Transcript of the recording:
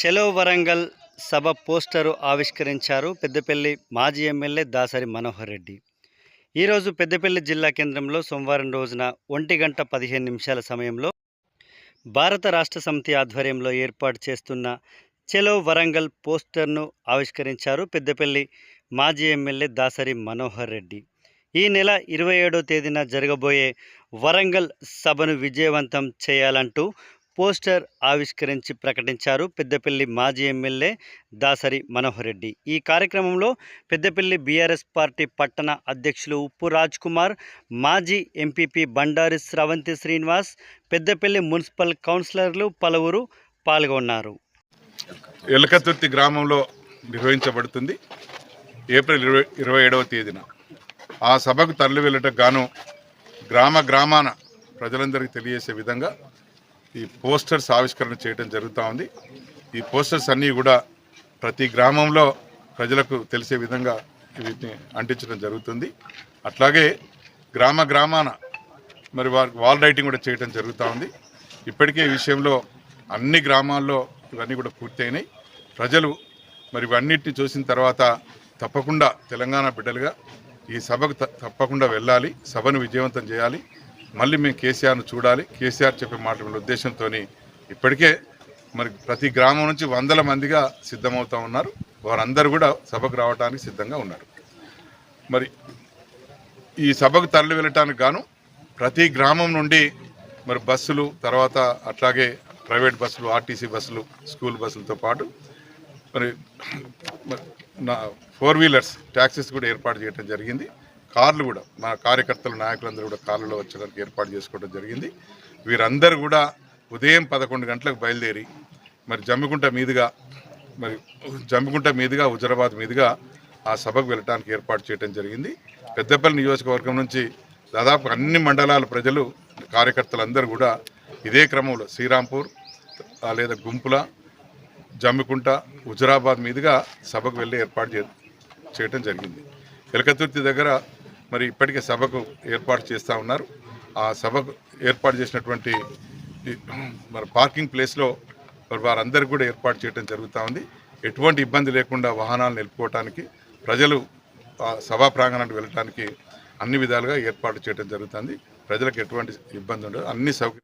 చెలో వరంగల్ సభ poster ఆవిష్కరించారు పెద్దపల్లి మాజీ MLA Dasari Manohar Reddy. ఈరోజు పెద్దపల్లి జిల్లా కేంద్రంలో సోమవారం రోజున ఒంటి గంట పదిహేను నిమిషాల సమయంలో భారత రాష్ట్ర సమితి ఆధ్వర్యంలో ఏర్పాటు చేస్తున్న చెలో వరంగల్ పోస్టర్ను ఆవిష్కరించారు పెద్దపల్లి మాజీ ఎమ్మెల్యే దాసరి మనోహర్ రెడ్డి. ఈ నెల ఇరవై ఏడో తేదీన జరగబోయే వరంగల్ సభను విజయవంతం చేయాలంటూ పోస్టర్ ఆవిష్కరించి ప్రకటించారు పెద్దపల్లి మాజీ ఎమ్మెల్యే దాసరి మనోహర్ రెడ్డి ఈ కార్యక్రమంలో పెద్దపల్లి బీఆర్ఎస్ పార్టీ పట్టణ అధ్యక్షులు ఉప్పు రాజ్ కుమార్ మాజీ ఎంపీపీ బండారి స్రవంతి శ్రీనివాస్ పెద్దపల్లి మున్సిపల్ కౌన్సిలర్లు పలువురు పాల్గొన్నారు. ఎలకతుర్తి గ్రామంలో నిర్వహించబడుతుంది ఏప్రిల్ ఇరవై ఇరవై ఏడవ తేదీన. ఆ సభకు తరలి వెళ్ళటకు గాను గ్రామ గ్రామాన ప్రజలందరికీ తెలియజేసే విధంగా ఈ పోస్టర్స్ ఆవిష్కరణ చేయడం జరుగుతూ ఉంది. ఈ పోస్టర్స్ అన్నీ కూడా ప్రతి గ్రామంలో ప్రజలకు తెలిసే విధంగా వీటిని అంటించడం జరుగుతుంది. అట్లాగే గ్రామ గ్రామాన మరి వారి వాల్ రైటింగ్ కూడా చేయడం జరుగుతూ ఉంది. ఇప్పటికే ఈ విషయంలో అన్ని గ్రామాల్లో ఇవన్నీ కూడా పూర్తయినాయి. ప్రజలు మరి ఇవన్నిటిని చూసిన తర్వాత తప్పకుండా తెలంగాణ బిడ్డలుగా ఈ సభకు త- తప్పకుండా వెళ్ళాలి. సభను విజయవంతం చేయాలి. మళ్ళీ మేము కేసీఆర్ను చూడాలి. కేసీఆర్ చెప్పే మాట ఉద్దేశంతో ఇప్పటికే మరి ప్రతి గ్రామం నుంచి వందల మందిగా సిద్ధమవుతూ ఉన్నారు. వారందరూ కూడా సభకు రావడానికి సిద్ధంగా ఉన్నారు. మరి ఈ సభకు తరలి వెళ్ళటానికి గాను ప్రతి గ్రామం నుండి మరి బస్సులు తర్వాత అట్లాగే ప్రైవేట్ బస్సులు ఆర్టీసీ బస్సులు స్కూల్ బస్సులతో పాటు మరి మరి నా ఫోర్ వీలర్స్ ట్యాక్సీస్ కూడా ఏర్పాటు చేయడం జరిగింది. కార్లు కూడా మా కార్యకర్తలు నాయకులందరూ కూడా కార్లలో వచ్చేదానికి ఏర్పాటు చేసుకోవడం జరిగింది. వీరందరూ కూడా ఉదయం పదకొండు గంటలకు బయలుదేరి మరి జమ్మికుంట మీదుగా మరి జమ్మికుంట మీదుగా హుజరాబాద్ మీదుగా ఆ సభకు వెళ్ళడానికి ఏర్పాటు చేయడం జరిగింది. పెద్దపల్లి నియోజకవర్గం నుంచి దాదాపు అన్ని మండలాల ప్రజలు కార్యకర్తలందరూ కూడా ఇదే క్రమంలో శ్రీరాంపూర్ లేదా గుంపుల జమ్మికుంట హుజరాబాద్ మీదుగా సభకు వెళ్ళి ఏర్పాటు చే చేయటం జరిగింది. ఎలకతుర్తి దగ్గర మరి ఇప్పటికే సభకు ఏర్పాటు చేస్తూ ఉన్నారు. ఆ సభకు ఏర్పాటు చేసినటువంటి మరి పార్కింగ్ ప్లేస్లో మరి వారందరికీ కూడా ఏర్పాటు చేయడం జరుగుతూ ఉంది. ఎటువంటి ఇబ్బంది లేకుండా వాహనాలు నిలుపుకోవటానికి ప్రజలు ఆ సభా ప్రాంగణానికి వెళ్ళటానికి అన్ని విధాలుగా ఏర్పాటు చేయడం జరుగుతుంది. ప్రజలకు ఎటువంటి ఇబ్బంది ఉండదు. అన్ని సౌకర్యం